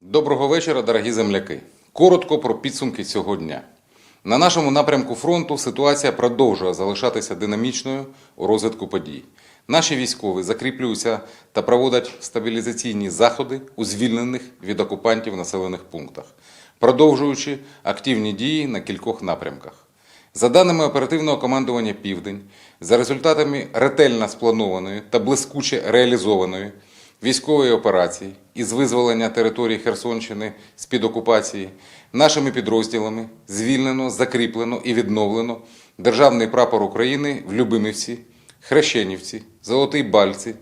Доброго вечора, дорогі земляки. Коротко про підсумки цього дня. На нашому напрямку фронту ситуація продовжує залишатися динамічною у розвитку подій. Наші військові закріплюються та проводять стабілізаційні заходи у звільнених від окупантів населених пунктах, продовжуючи активні дії на кількох напрямках. За даними оперативного командування Південь, за результатами ретельно спланованої та блискуче реалізованої військової операції із визволення території Херсонщини з-під окупації нашими підрозділами звільнено, закріплено і відновлено державний прапор України в Любимівці, Хрещенівці, Золотий Бальці,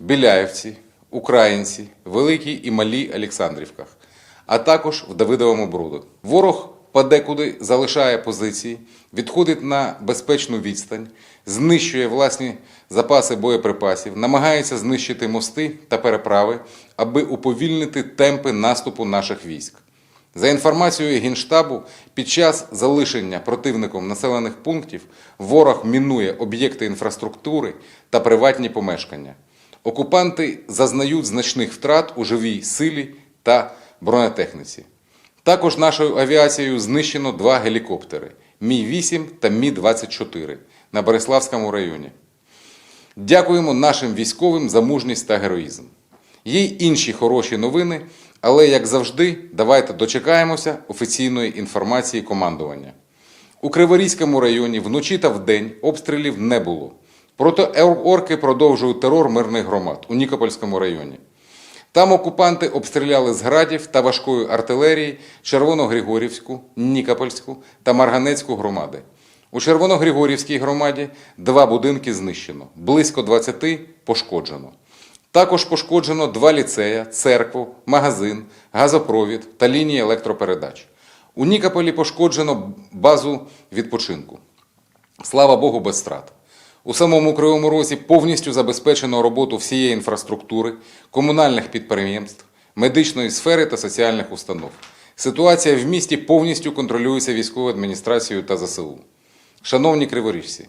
Біляєвці, Українці, Великій і Малій Олександрівках, а також в Давидовому Броду. Ворог подекуди залишає позиції, відходить на безпечну відстань, знищує власні запаси боєприпасів, намагається знищити мости та переправи, аби уповільнити темпи наступу наших військ. За інформацією Генштабу, під час залишення противником населених пунктів ворог мінує об'єкти інфраструктури та приватні помешкання. Окупанти зазнають значних втрат у живій силі та бронетехніці. Також нашою авіацією знищено два гелікоптери Мі-8 та Мі-24 на Береславському районі. Дякуємо нашим військовим за мужність та героїзм. Є й інші хороші новини, але, як завжди, давайте дочекаємося офіційної інформації командування. У Криворізькому районі вночі та вдень обстрілів не було. Проте орки продовжують терор мирних громад у Нікопольському районі. Там окупанти обстріляли з градів та важкої артилерії Червоногригорівську, Нікопольську та Марганецьку громади. У Червоногригорівській громаді два будинки знищено, близько 20 пошкоджено. Також пошкоджено два ліцея, церкву, магазин, газопровід та лінії електропередач. У Нікополі пошкоджено базу відпочинку. Слава Богу, без страт. У самому Кривому Розі повністю забезпечено роботу всієї інфраструктури, комунальних підприємств, медичної сфери та соціальних установ. Ситуація в місті повністю контролюється військовою адміністрацією та ЗСУ. Шановні криворіжці,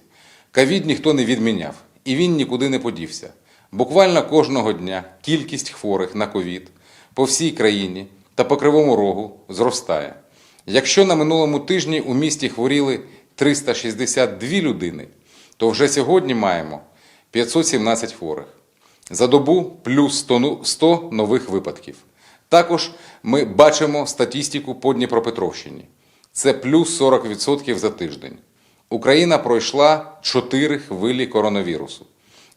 ковід ніхто не відміняв, і він нікуди не подівся. Буквально кожного дня кількість хворих на ковід по всій країні та по кривому рогу зростає. Якщо на минулому тижні у місті хворіли 362 людини, то вже сьогодні маємо 517 хворих. За добу плюс 100 ну- 100 нових випадків. Також ми бачимо статистику по Дніпропетровщині. Це плюс 40% за тиждень. Україна пройшла 4 хвилі коронавірусу.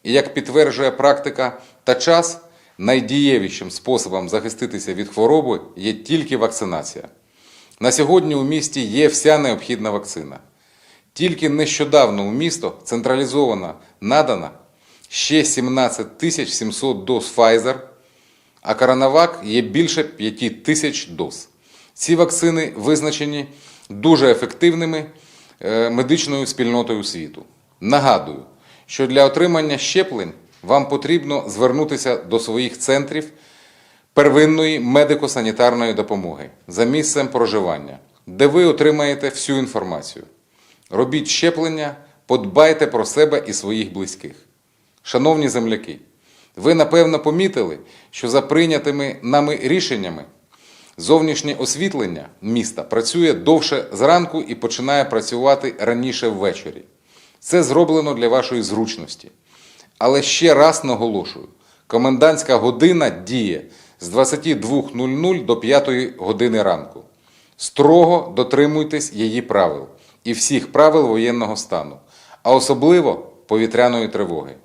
І як підтверджує практика та час, найдієвішим способом захиститися від хвороби є тільки вакцинація. На сьогодні у місті є вся необхідна вакцина. Тільки нещодавно у місто централізовано надано ще 17 тисяч 700 доз Pfizer, а Коронавак є більше 5 тисяч доз. Ці вакцини визначені дуже ефективними е, медичною спільнотою світу. Нагадую, що для отримання щеплень вам потрібно звернутися до своїх центрів первинної медико-санітарної допомоги за місцем проживання, де ви отримаєте всю інформацію. Робіть щеплення, подбайте про себе і своїх близьких. Шановні земляки, ви напевно помітили, що за прийнятими нами рішеннями зовнішнє освітлення міста працює довше зранку і починає працювати раніше ввечері. Це зроблено для вашої зручності. Але ще раз наголошую: комендантська година діє з 22.00 до 5 години ранку. Строго дотримуйтесь її правил і всіх правил воєнного стану, а особливо повітряної тривоги.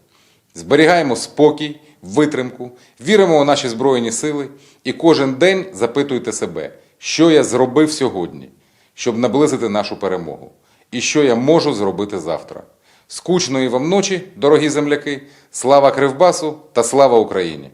Зберігаємо спокій, витримку, віримо у наші Збройні сили і кожен день запитуйте себе, що я зробив сьогодні, щоб наблизити нашу перемогу, і що я можу зробити завтра. Скучної вам ночі, дорогі земляки, слава Кривбасу та слава Україні!